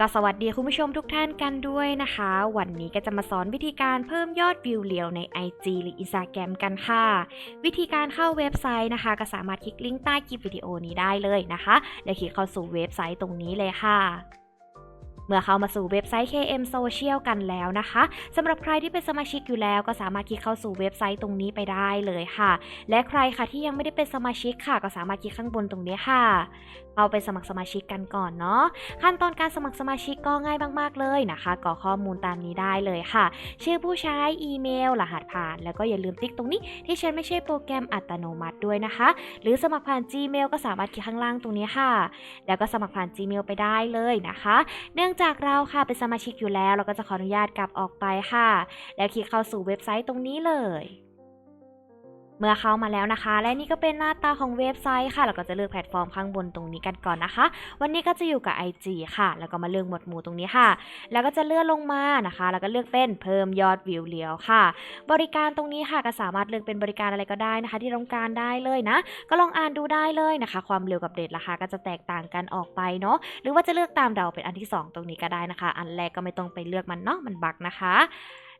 ก็สวัสดีคุณผู้ชมทุกท่านกันด้วยนะคะ วันนี้ก็จะมาสอนวิธีการเพิ่มยอดวิวเรียวใน IG หรือ Instagram กันค่ะ วิธีการเข้าเว็บไซต์นะคะ ก็สามารถคลิกลิงก์ใต้คลิปวิดีโอนี้ได้เลยนะคะ เดี๋ยวคลิกเข้าสู่เว็บไซต์ตรงนี้เลยค่ะ เมื่อเข้ามาสู่เว็บไซต์ KM Social กันแล้วนะคะสำหรับใครที่เป็นสมาชิกอยู่แล้วก็สามารถคลิกเข้าสู่เว็บไซต์ตรงนี้ไปได้เลยค่ะ และใครค่ะที่ยังไม่ได้เป็นสมาชิกค่ะ ก็สามารถคลิกข้างบนตรงนี้ค่ะเอาไปสมัครสมาชิกกันก่อนเนาะขั้นตอนการสมัครสมาชิกก็ง่ายมาก ๆ เลยนะคะกรอกข้อมูลตามนี้ได้เลยค่ะ ชื่อผู้ใช้อีเมล รหัสผ่าน แล้วก็อย่าลืมติ๊กตรงนี้ ที่ฉันไม่ใช่โปรแกรมอัตโนมัติด้วยนะคะ หรือสมัครผ่าน Gmail ก็สามารถคลิกข้างล่างตรงนี้ค่ะ แล้วก็สมัครผ่าน Gmail ไปได้เลยนะคะ เนื่องจากเราค่ะเป็นสมาชิกอยู่แล้ว เราก็จะขออนุญาตกลับออกไปค่ะ แล้วคลิกเข้าสู่เว็บไซต์ตรงนี้เลย เมื่อเข้ามาแล้วนะคะ และนี่ก็เป็นหน้าตาของเว็บไซต์ค่ะเราก็จะเลือกแพลตฟอร์มข้างบนตรงนี้กันก่อนนะคะ วันนี้ก็จะอยู่กับ IG ค่ะ แล้วก็มาเลือกหมวดหมู่ตรงนี้ค่ะ แล้วก็จะเลื่อนลงมานะคะ แล้วก็เลือกเป็นเพิ่มยอดวิวเลี้ยวค่ะ บริการตรงนี้ค่ะก็สามารถเลือกเป็นบริการอะไรก็ได้นะคะ ที่ต้องการได้เลยนะ ก็ลองอ่านดูได้เลยนะคะ ความเร็วกับเดทราคาก็จะแตกต่างกันออกไปเนาะ หรือว่าจะเลือกตามเดาเป็นอันที่ 2 ตรงนี้ก็ได้นะคะ อันแรกก็ไม่ต้องไปเลือกมันเนาะ มันบักนะคะ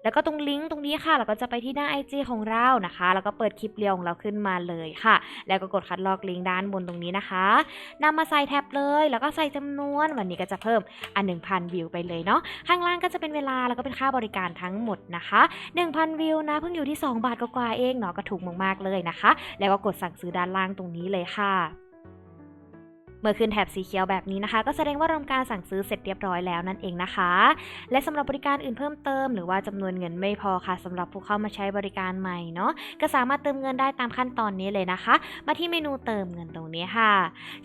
แล้วก็ตรงลิงก์ตรงนี้ค่ะเราก็จะไปที่หน้า IG ของเรานะคะ แล้วก็เปิดคลิปเรียวของเราขึ้นมาเลยค่ะ แล้วก็กดคัดลอกลิงก์ด้านบนตรงนี้นะคะนำมาใส่แท็บเลย แล้วก็ใส่จำนวนวันนี้ก็จะเพิ่มอัน1,000 วิวไปเลยเนาะข้างล่างก็จะเป็นเวลาแล้วก็เป็นค่าบริการทั้งหมดนะคะ 1,000 วิวนะเพิ่งอยู่ที่ 2 บาทกว่าเองเนาะก็ถูกมากๆเลยนะคะ แล้วก็กดสั่งซื้อด้านล่างตรงนี้เลยค่ะ มื่อขึ้นแถบสีเขียวแบบนี้นะคะ ก็แสดงว่าทำการสั่งซื้อเสร็จเรียบร้อยแล้วนั่นเองนะคะ และสำหรับบริการอื่นเพิ่มเติม หรือว่าจำนวนเงินไม่พอค่ะสำหรับผู้เข้ามาใช้บริการใหม่เนาะก็สามารถเติมเงินได้ตามขั้นตอนนี้เลยนะคะ มาที่เมนูเติมเงินตรงนี้ค่ะ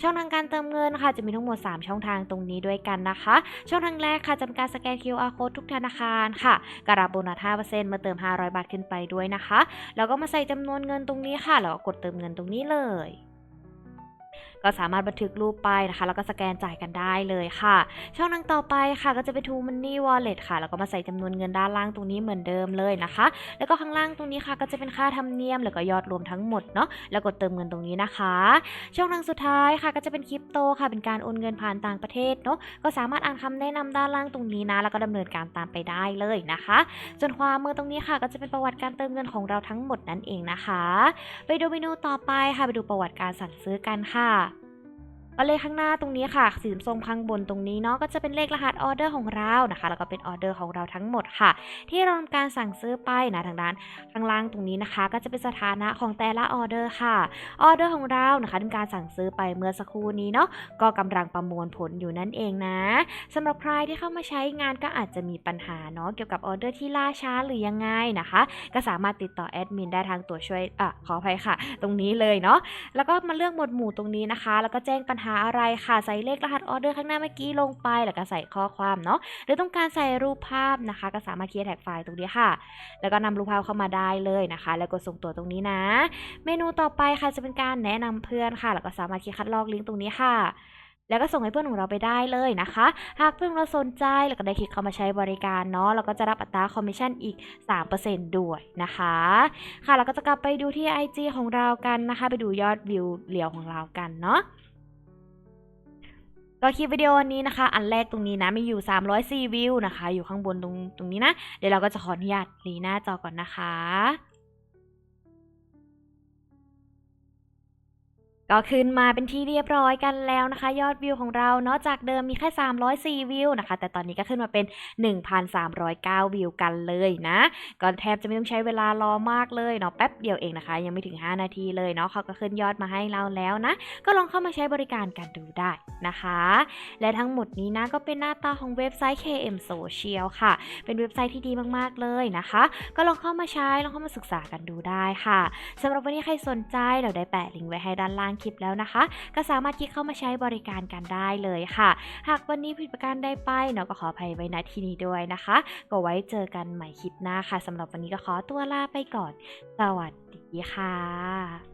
ช่องทางการเติมเงินค่ะ จะมีทั้งหมด 3 ช่องทางตรงนี้ด้วยกันนะคะ ช่องทางแรกค่ะจะเป็นการสแกน QR code ทุกธนาคารค่ะกรับโบนัส5%เมื่อเติม 500 บาทขึ้นไปด้วยนะคะ แล้วก็มาใส่จำนวนเงินตรงนี้ค่ะแล้วก็กดเติมเงินตรงนี้เลย ก็สามารถบันทึกรูปไปนะคะ แล้วก็สแกนจ่ายกันได้เลยค่ะ ช่องทางต่อไปค่ะก็จะเป็น True Money Wallet ค่ะ แล้วก็มาใส่จำนวนเงินด้านล่างตรงนี้เหมือนเดิมเลยนะคะ แล้วก็ข้างล่างตรงนี้ค่ะก็จะเป็นค่าธรรมเนียม แล้วก็ยอดรวมทั้งหมดเนาะ แล้วกดเติมเงินตรงนี้นะคะ ช่องทางสุดท้ายค่ะก็จะเป็นคริปโตค่ะ เป็นการโอนเงินผ่านต่างประเทศเนาะ ก็สามารถอ่านคำแนะนำด้านล่างตรงนี้นะ แล้วก็ดำเนินการตามไปได้เลยนะคะ ส่วนความมือตรงนี้ค่ะก็จะเป็นประวัติการเติมเงินของเราทั้งหมดนั่นเองนะคะ ไปดูเมนูต่อไปค่ะ ไปดูประวัติการสั่งซื้อกันค่ะ ก็เลขข้างหน้าตรงนี้ค่ะสีส้มข้างบนตรงนี้เนาะก็จะเป็นเลขรหัสออเดอร์ของเรานะคะ แล้วก็เป็นออเดอร์ของเราทั้งหมดค่ะ ที่เราทำการสั่งซื้อไปนะทางด้านข้างล่างตรงนี้นะคะ ก็จะเป็นสถานะของแต่ละออเดอร์ค่ะออเดอร์ของเรานะคะทำการสั่งซื้อไปเมื่อสักครู่นี้เนาะก็กำลังประมวลผลอยู่นั่นเองนะสำหรับใครที่เข้ามาใช้งานก็อาจจะมีปัญหาเนาะเกี่ยวกับออเดอร์ที่ล่าช้าหรือยังไงนะคะ ก็สามารถติดต่อแอดมินได้ทางตัวช่วยอะขออภัยค่ะ ตรงนี้เลยเนาะแล้วก็มาเลือกหมวดหมู่ตรงนี้นะคะ แล้วก็แจ้งปัญหาอะไรค่ะใส่เลขรหัสออเดอร์ข้างหน้าเมื่อกี้ลงไป แล้วก็ใส่ข้อความเนาะหรือต้องการใส่รูปภาพนะคะ ก็สามารถเคลียร์แท็กไฟล์ตรงนี้ค่ะ แล้วก็นำรูปภาพเข้ามาได้เลยนะคะ แล้วกดส่งตัวตรงนี้นะ เมนูต่อไปค่ะจะเป็นการแนะนำเพื่อนค่ะ แล้วก็สามารถคลิกคัดลอกลิงก์ตรงนี้ค่ะแล้วก็ส่งให้เพื่อนของเราไปได้เลยนะคะ หากเพื่อนเราสนใจแล้วก็ได้คลิกเข้ามาใช้บริการเนาะ แล้วก็จะรับอัตราคอมมิชชั่นอีก 3%ด้วยนะคะ ค่ะ เราก็จะกลับไปดูที่ IG ของเรากันนะคะ ไปดูยอดวิวเหลียวของเรากันเนาะ ก็คลิปวิดีโอนี้นะคะ อันแรกตรงนี้นะมีอยู่ 304 วิวนะคะ อยู่ข้างบนตรงตรงนี้นะ เดี๋ยวเราก็จะขออนุญาตรีหน้าจอก่อนนะคะ ก็ขึ้นมาเป็นที่เรียบร้อยกันแล้วนะคะ ยอดวิวของเราเนาะจากเดิมมีแค่ 304 วิวนะคะ แต่ตอนนี้ก็ขึ้นมาเป็น 1,309 วิวกันเลยนะ ก็แทบจะไม่ต้องใช้เวลารอมากเลยเนาะแป๊บเดียวเองนะคะ ยังไม่ถึง 5 นาทีเลยเนาะเขาก็ขึ้นยอดมาให้เราแล้วนะ ก็ลองเข้ามาใช้บริการกันดูได้นะคะ และทั้งหมดนี้นะก็เป็นหน้าตาของเว็บไซต์ KM Social ค่ะ เป็นเว็บไซต์ที่ดีมากๆเลยนะคะ ก็ลองเข้ามาใช้ลองเข้ามาศึกษากันดูได้ค่ะสำหรับวันนี้ใครสนใจเราได้แปะลิงก์ไว้ให้ด้านล่างคลิปแล้วนะคะ ก็สามารถคลิกเข้ามาใช้บริการกันได้เลยค่ะ หากวันนี้ผิดประการได้ไปเนาะก็ขออภัยไว้ณที่นี้ด้วยนะคะ ก็ไว้เจอกันใหม่คลิปหน้าค่ะสำหรับวันนี้ก็ขอตัวลาไปก่อน สวัสดีค่ะ